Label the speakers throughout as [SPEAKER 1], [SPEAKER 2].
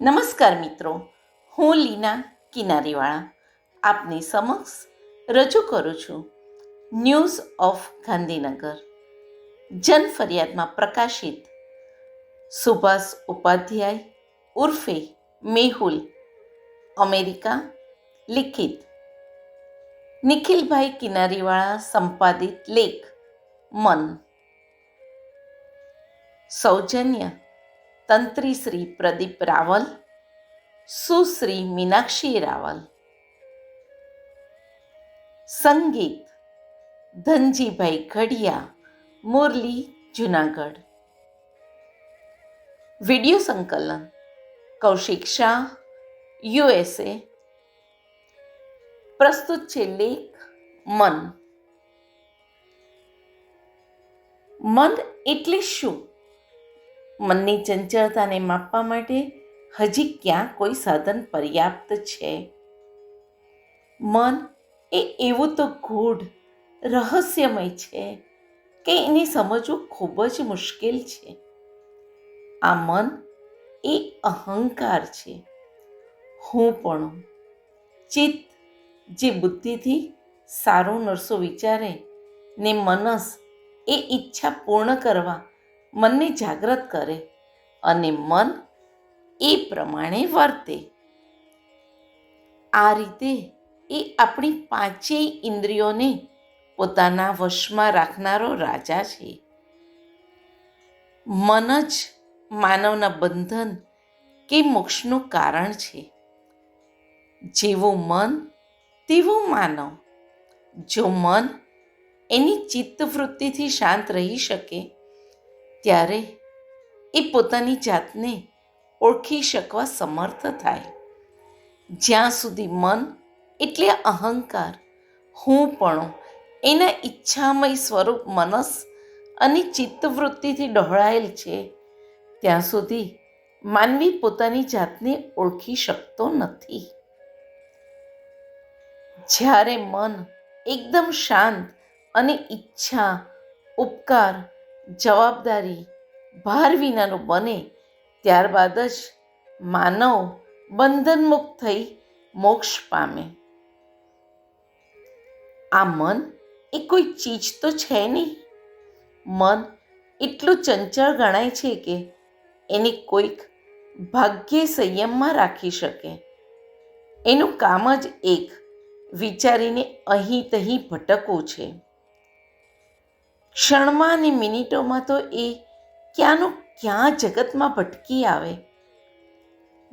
[SPEAKER 1] નમસ્કાર મિત્રો, હું લીના કિનારીવાળા આપની સમક્ષ રજૂ કરું છું ન્યૂઝ ઓફ ગાંધીનગર. જન ફરિયાદમાં પ્રકાશિત સુભાષ ઉપાધ્યાય ઉર્ફે મેહુલ, અમેરિકા, લિખિત. નિખિલભાઈ કિનારીવાળા સંપાદિત લેખ મન. સૌજન્ય તંત્રી શ્રી પ્રદીપ રાવલ સુશ્રી મીનાક્ષી રાવલ સંગીત ધનજીભાઈ ઘડિયા મુરલી જુનાગઢ વીડિયો સંકલન કૌશિક શાહ યુએસએ પ્રસ્તુત છે લેખ મન મન એટલે શું મનની ચંચળતાને માપવા માટે હજી ક્યાં કોઈ સાધન પર્યાપ્ત છે? મન એ એવું તો ગૂઢ, રહસ્યમય છે કે એને સમજવું ખૂબ જ મુશ્કેલ છે. આ મન એ અહંકાર છે. હું પણ ચિત્ત જે બુદ્ધિથી સારું નરસો વિચારે ને મનસ એ ઈચ્છા પૂર્ણ કરવા મનને જાગૃત કરે અને મન એ પ્રમાણે વર્તે. આ રીતે એ આપણી પાંચેય ઇન્દ્રિયોને પોતાના વશમાં રાખનારો રાજા છે. મન જ માનવના બંધન કે મોક્ષનું કારણ છે. જેવું મન, તેવું માનવ. જો મન એની ચિત્તવૃત્તિથી શાંત રહી શકે ત્યારે એ પોતાની જાતને ઓળખી શકવા સમર્થ થાય. જ્યાં સુધી મન એટલે અહંકાર, હું પણ એના ઈચ્છામય સ્વરૂપ મનસ અને ચિત્તવૃત્તિથી ડહોળાયેલ છે, ત્યાં સુધી માનવી પોતાની જાતને ઓળખી શકતો નથી. જ્યારે મન એકદમ શાંત અને ઈચ્છા, ઉપકાર જવાબદારી ભાર વિનાનું બને, ત્યારબાદ જ માનવ બંધનમુક્ત થઈ મોક્ષ પામે. આ મન એ કોઈ ચીજ તો છે નહીં. મન એટલું ચંચળ ગણાય છે કે એને કોઈક ભાગ્યે સંયમમાં રાખી શકે. એનું કામ જ એક, વિચારીને અહીં તહીં ભટકવું છે. ક્ષણમાં અને મિનિટોમાં તો એ ક્યાંનું ક્યાં જગતમાં ભટકી આવે.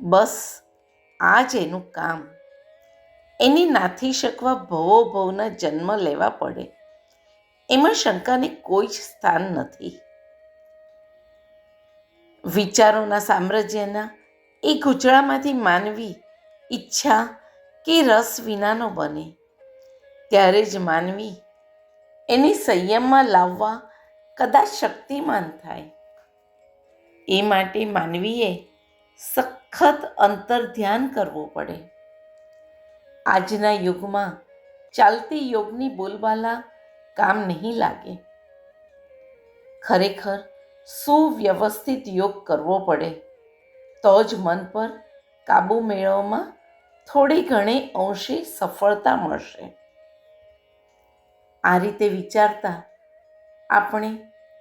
[SPEAKER 1] બસ આ જ એનું કામ. એને નાથી શકવા ભવો ભવના જન્મ લેવા પડે. એમાં શંકાને કોઈ જ સ્થાન નથી. વિચારોના સામ્રાજ્યના એ ગુજરામાંથી માનવી ઈચ્છા કે રસ વિનાનો બને. ત્યારે જ માનવી એને સંયમમાં લાવવા કદાચ શક્તિમાન થાય. એ માટે માનવીએ સખત અંતર ધ્યાન કરવું પડે. આજના યુગમાં ચાલતી યોગની બોલબાલા કામ નહીં લાગે. ખરેખર સુવ્યવસ્થિત યોગ કરવો પડે. તો જ મન પર કાબૂ મેળવવામાં થોડી ઘણી અંશે સફળતા મળશે. આ રીતે વિચારતા આપણે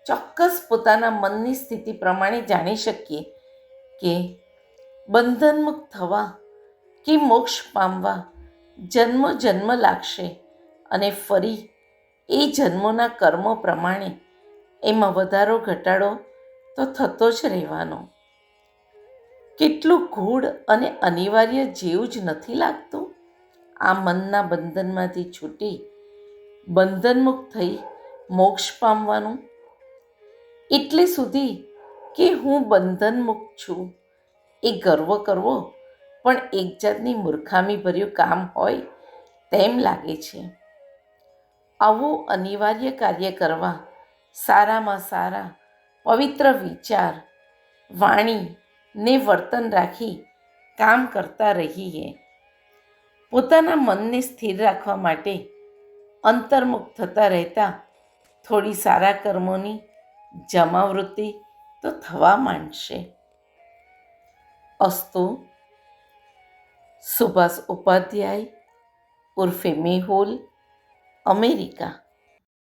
[SPEAKER 1] ચોક્કસ પોતાના મનની સ્થિતિ પ્રમાણે જાણી શકીએ કે બંધનમુક્ત થવા કે મોક્ષ પામવા જન્મ જન્મ લાગશે અને ફરી એ જન્મોના કર્મો પ્રમાણે એમાં વધારો ઘટાડો તો થતો જ રહેવાનો. કેટલું ગૂઢ અને અનિવાર્ય જેવું જ નથી લાગતું? આ મનના બંધનમાંથી છૂટી બંધનમુક્ત થઈ મોક્ષ પામવાનું? એટલે સુધી કે હું બંધનમુક્ત છું. એ ગર્વ કરવો, પણ એક જાતની મૂર્ખામી ભર્યું કામ હોય તેમ લાગે છે. આવું અનિવાર્ય કાર્ય કરવા સારામાં સારા, પવિત્ર વિચાર, વાણી ને વર્તન રાખી કામ કરતા રહીએ. પોતાના મનને સ્થિર રાખવા માટે અંતર્મુખ થતા રહેતા થોડી સારા કર્મોની જમાવૃત્તિ તો થવા માંડશે. અસ્તુ, સુભાષ ઉપાધ્યાય ઉર્ફે મેહુલ, અમેરિકા.